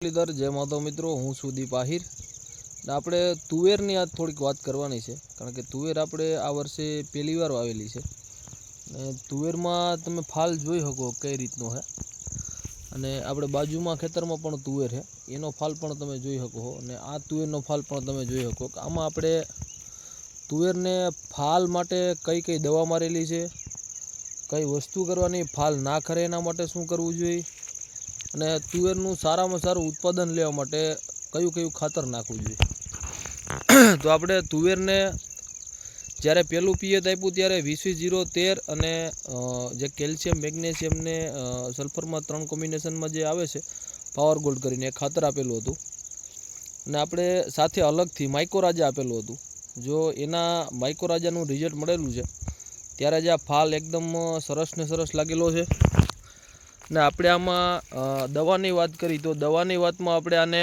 મુરલીધર જય માધવ મિત્રો, હું સુદીપ દીપ આહિર ને આપણે તુવેરની આજ થોડીક વાત કરવાની છે, કારણ કે તુવેર આપણે આ વર્ષે પહેલી વાર વાવેલી છે. ને તુવેરમાં તમે ફાલ જોઈ શકો કઈ રીતનો છે. અને આપણે બાજુમાં ખેતરમાં પણ તુવેર છે, એનો ફાલ પણ તમે જોઈ શકો અને આ તુવેરનો ફાલ પણ તમે જોઈ શકો આમાં આપણે તુવેરને ફાલ માટે કઈ કઈ દવા મારેલી છે, કઈ વસ્તુ કરવાની, ફાલ ના ખરે એના માટે શું કરવું જોઈએ અને તુવેરનું સારામાં સારું ઉત્પાદન લેવા માટે કયું કયું ખાતર નાખવું જોઈએ? તો આપણે તુવેરને જ્યારે પહેલું પિયત આપ્યું ત્યારે વીસ વીસ જીરો તેર અને જે કેલ્શિયમ મેગ્નેશિયમને સલ્ફરમાં ત્રણ કોમ્બિનેશનમાં જે આવે છે, પાવર ગોલ્ડ કરીને એ ખાતર આપેલું હતું. અને આપણે સાથે અલગથી માઇકોરાજા આપેલું હતું. જો એના માઇકોરાજાનું રિઝલ્ટ મળેલું છે, ત્યારે જ આ ફાલ એકદમ સરસ ને સરસ લાગેલો છે. ને આપણે આમાં દવાની વાત કરી, તો દવાની વાતમાં આપણે આને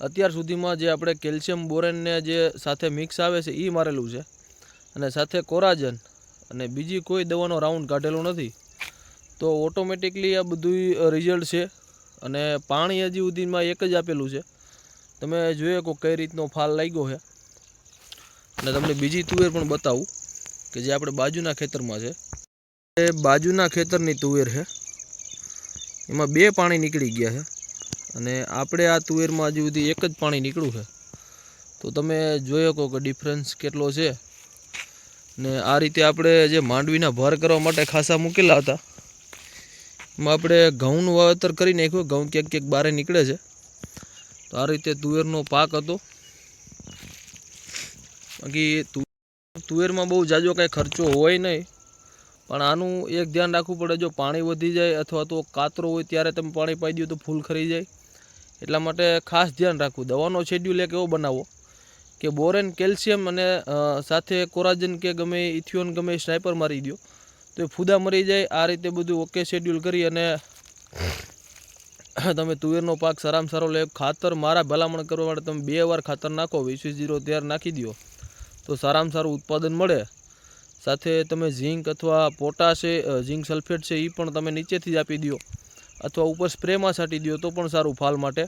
અત્યાર સુધીમાં જે આપણે કેલ્શિયમ બોરેનને જે સાથે મિક્સ આવે છે એ મારેલું છે. અને સાથે કોરાજન અને બીજી કોઈ દવાનો રાઉન્ડ કાઢેલો નથી. તો ઓટોમેટિકલી આ બધું રિઝલ્ટ છે. અને પાણી હજી સુધીમાં એક જ આપેલું છે. તમે જોઈએ કો કઈ રીતનો ફાલ લાગ્યો છે. અને તમને બીજી તુવેર પણ બતાવું કે જે આપણે બાજુના ખેતરમાં છે. બાજુના ખેતરની તુવેર છે. એમાં બે પાણી નીકળી ગયા છે અને આપણે આ તુવેરમાં હજુ સુધી એક જ પાણી નીકળ્યું છે. તો તમે જોઈ શકો કે ડિફરન્સ કેટલો છે ને આ રીતે આપણે જે માંડવીના ભાર કરવા માટે ખાસા મૂકેલા હતા. એમાં આપણે ઘઉંનું વાવેતર કરી નાખ્યું, ઘઉં ક્યાંક ક્યાંક બહાર નીકળે છે. તો આ રીતે તુવેરનો પાક હતો. બાકી તુવેરમાં બહુ જાજો કાંઈ ખર્ચો હોય નહીં. પણ આનું એક ધ્યાન રાખવું પડે, જો પાણી વધી જાય અથવા તો કાતરો હોય ત્યારે તમે પાણી પાઈ દો તો ફૂલ ખરી જાય. એટલા માટે ખાસ ધ્યાન રાખવું. દવાનો શેડ્યુલ એક એવો બનાવો કે બોરેન, કેલ્શિયમ અને સાથે કોરાજન કે ગમે ઇથિયોન ગમે સ્નાઈપર મારી દો. તો એ ફૂદા મરી જાય. આ રીતે બધું ઓકે શેડ્યુલ કરી અને તમે તુવેરનો પાક સારામાં સારો લે. ખાતર મારા ભલામણ કરવા માટે તમે બે વાર ખાતર નાખો. વીસ વીસ જીરો ત્યાર નાખી દો તો સારામાં સારું ઉત્પાદન મળે. સાથે તમે ઝીંક અથવા પોટાશ ઝીંક સલ્ફેટ છે એ પણ તમે નીચેથી જ આપી દો અથવા ઉપર સ્પ્રેમાં છાંટી દો તો પણ સારું ફાલ માટે.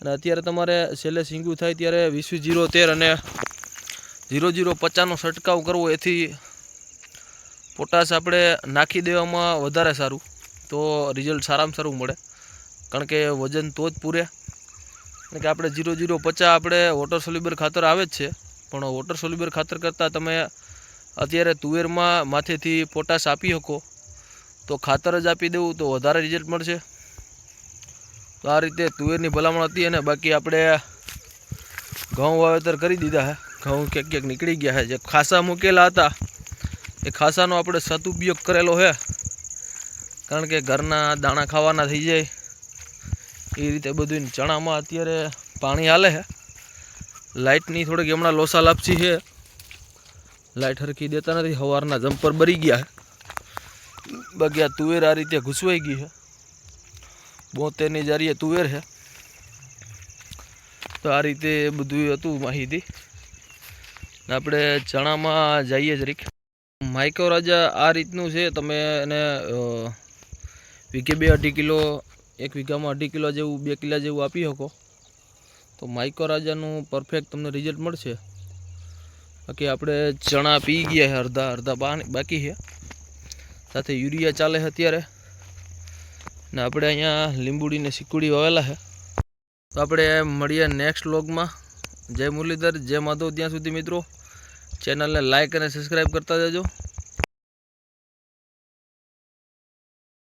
અને અત્યારે તમારે છેલ્લે સિંગું થાય ત્યારે વીસ વીસ જીરો તેર અને જીરો જીરો પચાસનો છંટકાવ કરવો, એથી પોટાશ આપણે નાખી દેવામાં વધારે સારું, તો રિઝલ્ટ સારામાં સારું મળે. કારણ કે વજન તો જ પૂરે. કારણ કે આપણે જીરો જીરો પચાસ આપણે વોટર સોલ્યુબર ખાતર આવે જ છે, પણ વોટર સોલ્યુબર ખાતર કરતાં તમે અત્યારે તુવેરમાં માથેથી પોટાશ આપી શકો. તો ખાતર જ આપી દેવું, તો વધારે રિઝલ્ટ મળશે. તો આ રીતે તુવેરની ભલામણ હતી અને બાકી આપણે ઘઉં વાવેતર કરી દીધા છે ઘઉં ક્યાંક ક્યાંક નીકળી ગયા છે જે ખાસા મૂકેલા હતા, એ ખાસાનો આપણે સદુપયોગ કરેલો છે કારણ કે ઘરના દાણા ખાવાના થઈ જાય. એ રીતે બધું ચણામાં અત્યારે પાણી હાલે છે લાઇટની થોડીક હમણાં લોસા લાપસી છે લાઇટ હરખી દેતા નથી સવારના જમ્પર બરી ગયા છે બગ્યા તુવેર આ રીતે ઘૂસવાઈ ગઈ છે બોતેરની જારીએ તુવેર છે તો આ રીતે બધું હતું માહિતી. આપણે ચણામાં જઈએ જરીક. માઇકો રાજા આ રીતનું છે, તમે એને વીઘે બે અઢી કિલો, એક વીઘામાં અઢી કિલો જેવું, બે કિલા જેવું આપી શકો. તો માઇકો રાજાનું પરફેક્ટ તમને રિઝલ્ટ મળશે. બાકી આપણે ચણા પી ગયા છે અડધા અડધા બાકી છે સાથે યુરિયા ચાલે છે અત્યારે. ને આપણે અહીંયા લીંબુડી ને સિકુડી વાવેલા છે તો આપણે મળીએ નેક્સ્ટ વ્લોગમાં જય મુરલીધર, જય માધવ ત્યાં સુધી મિત્રો. ચેનલને લાઇક અને સબસ્ક્રાઈબ કરતા જજો.